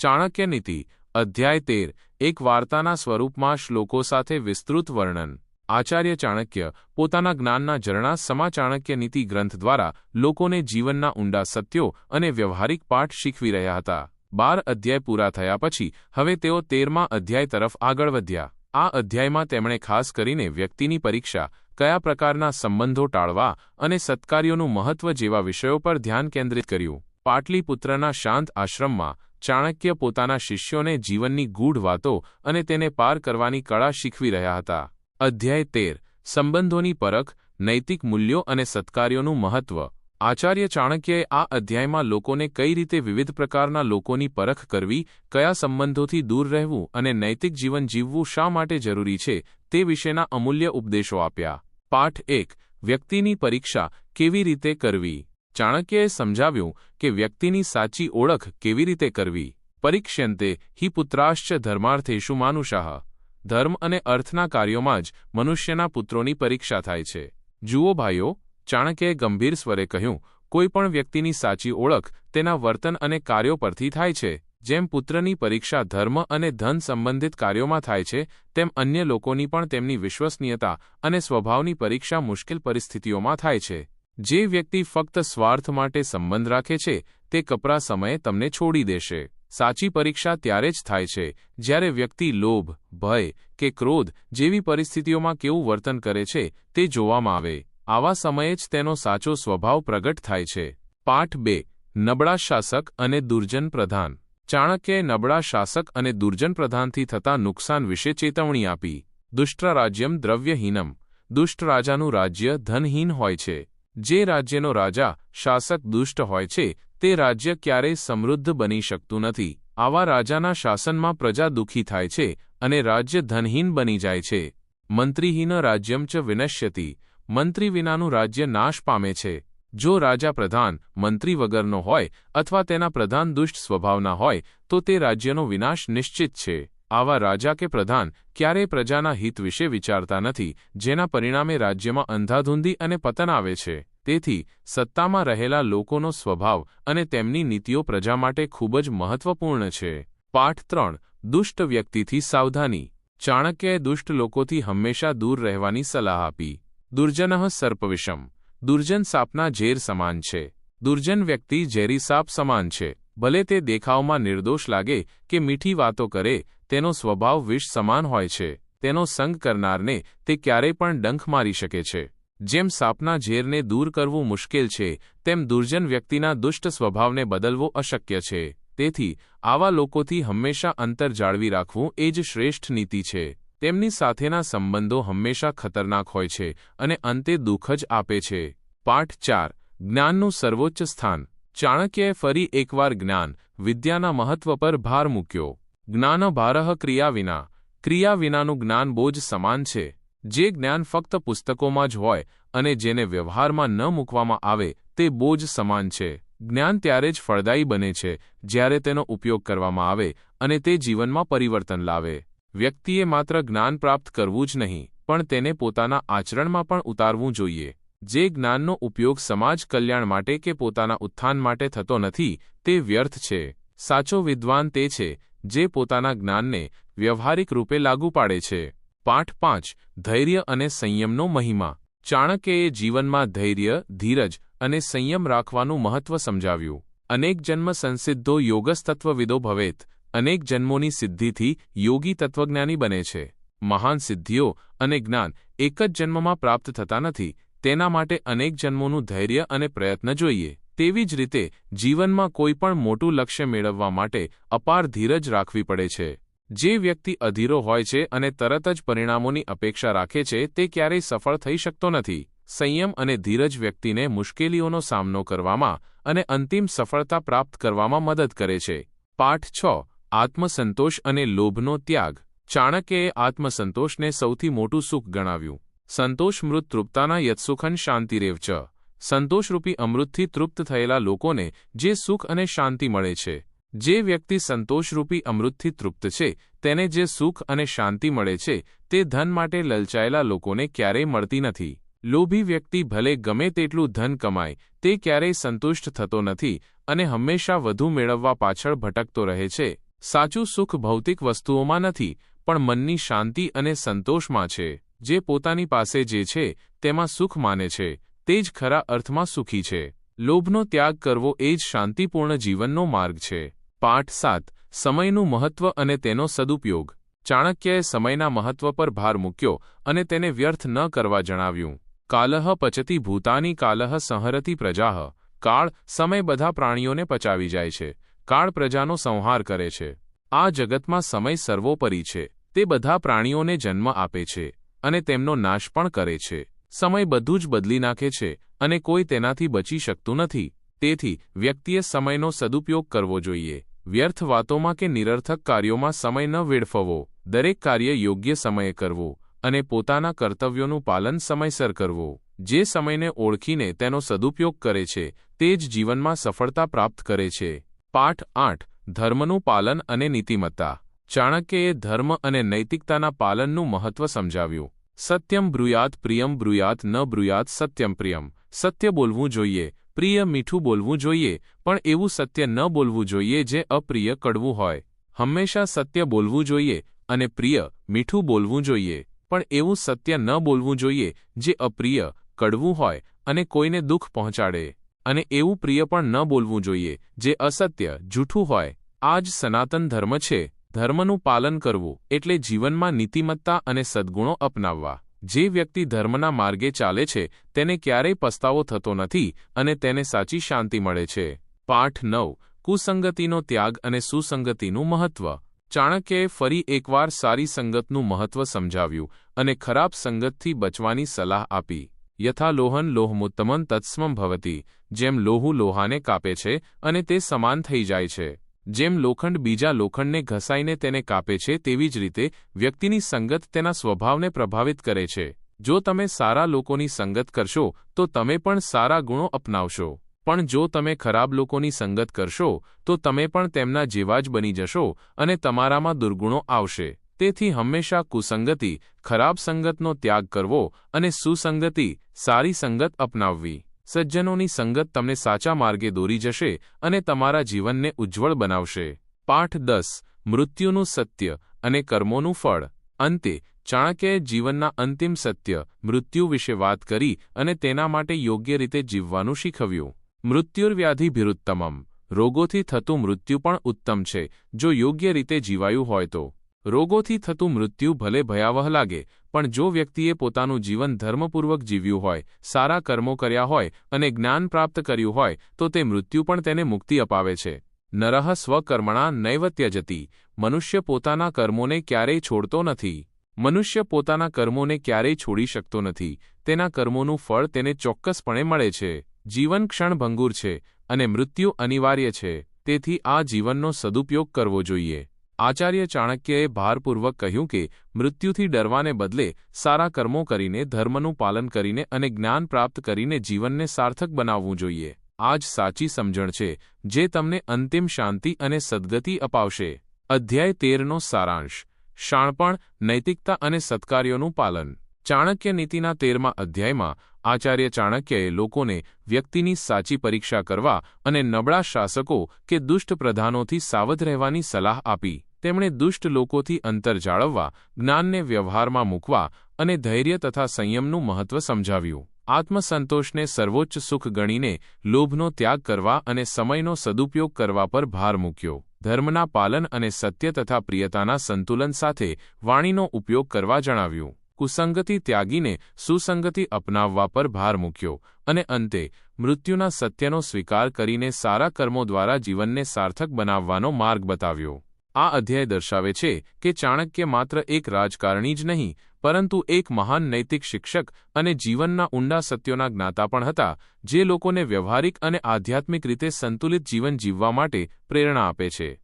ચાણક્ય નીતિ અધ્યાય તેર, એક વાર્તાના સ્વરૂપમાં શ્લોકો સાથે વિસ્તૃત વર્ણન. આચાર્ય ચાણક્ય, પોતાના જ્ઞાનના ઝરણા સમા ચાણક્ય નીતિ ગ્રંથ દ્વારા લોકોને જીવનના ઊંડા સત્યો અને વ્યવહારિક પાઠ શીખવી રહ્યા હતા. બાર અધ્યાય પૂરા થયા પછી, હવે તેઓ તેરમા અધ્યાય તરફ આગળ વધ્યા. આ અધ્યાયમાં તેમણે ખાસ કરીને વ્યક્તિની પરીક્ષા, કયા પ્રકારના સંબંધો ટાળવા અને સત્કાર્યોનું મહત્વ જેવા વિષયો પર ધ્યાન કેન્દ્રિત કર્યું. પાટલીપુત્રના શાંત આશ્રમમાં ચાણક્ય પોતાના શિષ્યોને જીવનની ગૂઢ વાતો અને તેને પાર કરવાની કળા શીખવી રહ્યા હતા. અધ્યાય તેર. સંબંધોની પરખ, નૈતિક મૂલ્યો અને સત્કાર્યોનું મહત્વ. આચાર્ય ચાણક્યએ આ અધ્યાયમાં લોકોને કઈ રીતે વિવિધ પ્રકારના લોકોની પરખ કરવી, કયા સંબંધોથી દૂર રહેવું અને નૈતિક જીવન જીવવું શા માટે જરૂરી છે, તે વિશેના અમૂલ્ય ઉપદેશો આપ્યા. પાઠ એક. વ્યક્તિની પરીક્ષા કેવી રીતે કરવી? ચાણક્યએ સમજાવ્યું કે વ્યક્તિની સાચી ઓળખ કેવી રીતે કરવી. પરીક્ષ્યંતે હિ પુત્રાશ્ચ ધર્માર્થેશુ માનુષાહ. ધર્મ અને અર્થના કાર્યોમાં જ મનુષ્યના પુત્રોની પરીક્ષા થાય છે. જુઓ ભાઈઓ, ચાણક્યએ ગંભીર સ્વરે કહ્યું કોઈપણ વ્યક્તિની સાચી ઓળખ તેના વર્તન અને કાર્યો પરથી થાય છે. જેમ પુત્રની પરીક્ષા ધર્મ અને ધન સંબંધિત કાર્યોમાં થાય છે, તેમ અન્ય લોકોની પણ તેમની વિશ્વસનીયતા અને સ્વભાવની પરીક્ષા મુશ્કેલ પરિસ્થિતિઓમાં થાય છે. જે વ્યક્તિ ફક્ત સ્વાર્થ માટે સંબંધ રાખે છે, તે કપરા સમયે તમને છોડી દેશે. સાચી પરીક્ષા ત્યારે જ થાય છે, જ્યારે વ્યક્તિ લોભ, ભય કે ક્રોધ જેવી પરિસ્થિતિઓમાં કેવું વર્તન કરે છે, તે જોવામાં આવે. આવા સમયે જ તેનો સાચો સ્વભાવ પ્રગટ થાય છે. પાઠ બે, નબળા શાસક અને દુર્જન પ્રધાન. ચાણક્યએ નબળા શાસક અને દુર્જન પ્રધાનથી થતા નુકસાન વિશે ચેતવણી આપી. દુષ્ટ રાજ્યમ દ્રવ્યહીનમ. દુષ્ટ રાજાનું રાજ્ય ધનહીન હોય છે. જે રાજ્યનો રાજા, શાસક દુષ્ટ હોય છે, તે રાજ્ય ક્યારેય સમૃદ્ધ બની શકતું નથી. આવા રાજાના શાસનમાં પ્રજા દુઃખી થાય છે અને રાજ્ય ધનહીન બની જાય છે. મંત્રીહીન રાજ્યમ ચ વિનશ્યતી. મંત્રી વિનાનું રાજ્ય નાશ પામે છે. જો રાજા પ્રધાન, મંત્રી વગરનો હોય, અથવા તેના પ્રધાન દુષ્ટ સ્વભાવના હોય, તો તે રાજ્યનો વિનાશ નિશ્ચિત છે. આવા રાજા કે પ્રધાન ક્યારેય પ્રજાના હિત વિશે વિચારતા નથી, જેના પરિણામે રાજ્યમાં અંધાધૂંધી અને પતન આવે છે. તેથી સત્તામાં રહેલા લોકોનો સ્વભાવ અને તેમની નીતિઓ પ્રજા માટે ખૂબ જ મહત્વપૂર્ણ છે. પાઠ ત્રણ, દુષ્ટ વ્યક્તિથી સાવધાની. ચાણક્યએ દુષ્ટ લોકોથી હંમેશા દૂર રહેવાની સલાહ આપી. દુર્જનઃ સર્પવિષમ. દુર્જન સાપના ઝેર સમાન છે. દુર્જન વ્યક્તિ ઝેરી સાપ સમાન છે. ભલે તે દેખાવમાં નિર્દોષ લાગે કે મીઠી વાતો કરે, તેનો સ્વભાવ વિષ સમાન હોય છે. તેનો સંગ કરનારને તે ક્યારેય પણ ડંખ મારી શકે છે. જેમ સાપના ઝેરને દૂર કરવું મુશ્કેલ છે, તેમ દુર્જન વ્યક્તિના દુષ્ટ સ્વભાવને બદલવો અશક્ય છે. તેથી, આવા લોકોથી હંમેશા અંતર જાળવી રાખવું એ જ શ્રેષ્ઠ નીતિ છે. તેમની સાથેના સંબંધો હંમેશા ખતરનાક હોય છે અને અંતે દુઃખ જ આપે છે. પાઠ ચાર. જ્ઞાનનું સર્વોચ્ચ સ્થાન. ચાણક્યએ ફરી એકવાર જ્ઞાન, વિદ્યાના મહત્વ પર ભાર મૂક્યો. જ્ઞાન ભારહ ક્રિયા વિના. ક્રિયા વિનાનું જ્ઞાન બોજ સમાન છે. જે જ્ઞાન ફક્ત પુસ્તકોમાં જ હોય અને જેને વ્યવહારમાં ન મૂકવામાં આવે, તે બોજ સમાન છે. જ્ઞાન ત્યારે જ ફળદાયી બને છે, જ્યારે તેનો ઉપયોગ કરવામાં આવે અને તે જીવનમાં પરિવર્તન લાવે. વ્યક્તિએ માત્ર જ્ઞાન પ્રાપ્ત કરવું જ નહીં, પણ તેને પોતાના આચરણમાં પણ ઉતારવું જોઈએ. જે જ્ઞાનનો ઉપયોગ સમાજ કલ્યાણ માટે કે પોતાના ઉત્થાન માટે થતો નથી, તે વ્યર્થ છે. સાચો વિદ્વાન તે છે, જે પોતાના જ્ઞાનને વ્યવહારિક રૂપે લાગુ પાડે છે. પાઠ પાંચ, ધૈર્ય અને સંયમનો મહિમા. ચાણક્યએ જીવનમાં ધૈર્ય, ધીરજ અને સંયમ રાખવાનું મહત્વ સમજાવ્યું. અનેક જન્મ સંસિદ્ધો યોગસ્તત્વવિદો ભવેત. અનેક જન્મોની સિદ્ધિથી યોગી તત્વજ્ઞાની બને છે. મહાન સિદ્ધિઓ અને જ્ઞાન એક જ જન્મમાં પ્રાપ્ત થતા નથી. તેના માટે અનેક જન્મોનું ધૈર્ય અને પ્રયત્ન જોઈએ. તેવી જ રીતે જીવનમાં કોઈ પણ મોટું લક્ષ્ય મેળવવા માટે અપાર ધીરજ રાખવી પડે છે. જે વ્યક્તિ અધીરો હોય છે અને તરત જ પરિણામોની અપેક્ષા રાખે છે, તે ક્યારેય સફળ થઈ શકતો નથી. સંયમ અને ધીરજ વ્યક્તિને મુશ્કેલીઓનો સામનો કરવામાં અને અંતિમ સફળતા પ્રાપ્ત કરવામાં મદદ કરે છે. પાઠ છ, આત્મસંતોષ અને લોભનો ત્યાગ. ચાણક્યએ આત્મસંતોષને સૌથી મોટું સુખ ગણાવ્યું. સંતોષ મૃત તૃપ્તાના યત્સુખન શાંતિરેવ ચ સંતોષરૂપી અમૃતથી તૃપ્ત થયેલા લોકોને જે સુખ અને શાંતિ મળે છે. જે વ્યક્તિ સંતોષરૂપી અમૃતથી તૃપ્ત છે, તેને જે સુખ અને શાંતિ મળે છે, તે ધન માટે લલચાયેલા લોકોને ક્યારેય મળતી નથી. લોભી વ્યક્તિ ભલે ગમે તેટલું ધન કમાય, તે ક્યારેય સંતુષ્ટ થતો નથી અને હંમેશા વધુ મેળવવા પાછળ ભટકતો રહે છે. સાચું સુખ ભૌતિક વસ્તુઓમાં નથી, પણ મનની શાંતિ અને સંતોષમાં છે. જે પોતાની પાસે જે છે, તેમાં સુખ માને છે, તે જ ખરા અર્થમાં સુખી છે. લોભનો ત્યાગ કરવો એ જ શાંતિપૂર્ણ જીવનનો માર્ગ છે. પાઠ સાત, સમયનું મહત્વ અને તેનો સદુપયોગ. ચાણક્યએ સમયના મહત્વ પર ભાર મૂક્યો અને તેને વ્યર્થ ન કરવા જણાવ્યું. કાલહ પચતી ભૂતાની કાલહ સંહરતી પ્રજાહ. કાળ સમય બધા પ્રાણીઓને પચાવી જાય છે. કાળ પ્રજાનો સંહાર કરે છે. આ જગતમાં સમય સર્વોપરી છે. તે બધા પ્રાણીઓને જન્મ આપે છે અને તેમનો નાશ પણ કરે છે. સમય બધું જ બદલી નાખે છે અને કોઈ તેનાથી બચી શકતું નથી. તેથી વ્યક્તિએ સમયનો સદુપયોગ કરવો જોઈએ. વ્યર્થ વાતોમાં કે નિરર્થક કાર્યોમાં સમય ન વેડફવો, દરેક કાર્ય યોગ્ય સમયે કરવું અને પોતાના કર્તવ્યોનું પાલન સમયસર કરવું. જે સમયને ઓળખીને તેનો સદુપયોગ કરે છે, તે જ જીવનમાં સફળતા પ્રાપ્ત કરે છે. પાઠ આઠ, ધર્મનું પાલન અને નીતિમત્તા. ચાણક્યએ ધર્મ અને નૈતિકતાના પાલનનું મહત્વ સમજાવ્યું. સત્યમ બ્રુયાત પ્રિયમ બ્રુયાત ન બ્રુયાત સત્યમ પ્રિયમ. સત્ય બોલવું જોઈએ પ્રિય મીઠું બોલવું જોઈએ, પણ એવું સત્ય ન બોલવું જોઈએ જે અપ્રિય કડવું હોય. હંમેશા સત્ય બોલવું જોઈએ અને પ્રિય મીઠું બોલવું જોઈએ, પણ એવું સત્ય ન બોલવું જોઈએ જે અપ્રિય કડવું હોય અને કોઈને દુઃખ પહોંચાડે. અને એવું પ્રિય પણ ન બોલવું જોઈએ જે અસત્ય જૂઠું હોય. આ જ સનાતન ધર્મ છે. ધર્મનું પાલન કરવું એટલે જીવનમાં નીતિમત્તા અને સદ્ગુણો અપનાવવા. જે વ્યક્તિ ધર્મના માર્ગે ચાલે છે, તેને ક્યારેય પસ્તાવો થતો નથી અને તેને સાચી શાંતિ મળે છે. પાઠ નવ, કુસંગતિનો ત્યાગ અને સુસંગતિનું મહત્વ. ચાણક્યએ ફરી એકવાર સારી સંગતનું મહત્વ સમજાવ્યું અને ખરાબ સંગતથી બચવાની સલાહ આપી. યથા લોહન લોહમુત્તમન તત્સ્મ ભવતી, જેમ લોહુ લોહાને કાપે છે અને તે સમાન થઈ જાય છે. જેમ લોખંડ બીજા લોખંડને ઘસાઈને તેને કાપે છે, તેવી જ રીતે વ્યક્તિની સંગત તેના સ્વભાવને પ્રભાવિત કરે છે. જો તમે સારા લોકોની સંગત કરશો, તો તમે પણ સારા ગુણો અપનાવશો. પણ જો તમે ખરાબ લોકોની સંગત કરશો, તો તમે પણ તેમના જેવા જ બની જશો અને તમારામાં દુર્ગુણો આવશે. તેથી હંમેશા કુસંગતિ, ખરાબ સંગતનો ત્યાગ કરવો અને સુસંગતિ, સારી સંગત અપનાવવી. સજ્જનોની સંગત તમને સાચા માર્ગે દોરી જશે અને તમારા જીવનને ઉજ્જવળ બનાવશે. પાઠ દસ. મૃત્યુનું સત્ય અને કર્મોનું ફળ. અંતે, ચાણક્યએ જીવનના અંતિમ સત્ય, મૃત્યુ વિશે વાત કરી અને તેના માટે યોગ્ય રીતે જીવવાનું શીખવ્યું. મૃત્યુર્વ્યાધિભિરુત્તમમ રોગોથી થતું મૃત્યુ પણ ઉત્તમ છે, જો યોગ્ય રીતે જીવાયું હોય તો. રોગોથી થતું મૃત્યુ ભલે ભયાવહ લાગે, પણ જો વ્યક્તિએ પોતાનું જીવન ધર્મપૂર્વક જીવ્યું હોય, સારા કર્મો કર્યા હોય અને જ્ઞાન પ્રાપ્ત કર્યું હોય, તો તે મૃત્યુ પણ તેને મુક્તિ અપાવે છે. નરહ સ્વકર્મણા નૈવત્યજતી મનુષ્ય પોતાના કર્મોને ક્યારેય છોડતો નથી. મનુષ્ય પોતાના કર્મોને ક્યારેય છોડી શકતો નથી. તેના કર્મોનું ફળ તેને ચોક્કસપણે મળે છે. જીવન ક્ષણભંગુર છે અને મૃત્યુ અનિવાર્ય છે. તેથી આ જીવનનો સદુપયોગ કરવો જોઈએ. આચાર્ય ચાણક્યએ ભારપૂર્વક કહ્યું કે, મૃત્યુથી ડરવાને બદલે સારા કર્મો કરીને, ધર્મનું પાલન કરીને અને જ્ઞાન પ્રાપ્ત કરીને જીવનને સાર્થક બનાવવું જોઈએ. આ જ સાચી સમજણ છે, જે તમને અંતિમ શાંતિ અને સદગતિ અપાવશે. અધ્યાય તેરનો સારાંશ. શાણપણ, નૈતિકતા અને સત્કાર્યોનું પાલન. ચાણક્ય નીતિના તેરમા અધ્યાયમાં આચાર્ય ચાણક્યએ લોકોને વ્યક્તિની સાચી પરીક્ષા કરવા અને નબળા શાસકો કે દુષ્ટ પ્રધાનોથી સાવધ રહેવાની સલાહ આપી. તેમણે દુષ્ટ લોકોથી અંતર જાળવવા, જ્ઞાનને વ્યવહારમાં મૂકવા અને ધૈર્ય તથા સંયમનું મહત્વ સમજાવ્યું. આત્મસંતોષને સર્વોચ્ચ સુખ ગણીને લોભનો ત્યાગ કરવા અને સમયનો સદુપયોગ કરવા પર ભાર મૂક્યો. ધર્મના પાલન અને સત્ય તથા પ્રિયતાના સંતુલન સાથે વાણીનો ઉપયોગ કરવા જણાવ્યું. કુસંગતિ ત્યાગીને સુસંગતિ અપનાવવા પર ભાર મૂક્યો અને અંતે મૃત્યુના સત્યનો સ્વીકાર કરીને સારા કર્મો દ્વારા જીવનને સાર્થક બનાવવાનો માર્ગ બતાવ્યો. આ અધ્યાય દર્શાવે છે કે ચાણક્ય માત્ર એક રાજકારણી જ નહીં, પરંતુ એક મહાન નૈતિક શિક્ષક અને જીવનના ઊંડા સત્યોના જ્ઞાતા પણ હતા, જે લોકોને વ્યવહારિક અને આધ્યાત્મિક રીતે સંતુલિત જીવન જીવવા માટે પ્રેરણા આપે છે.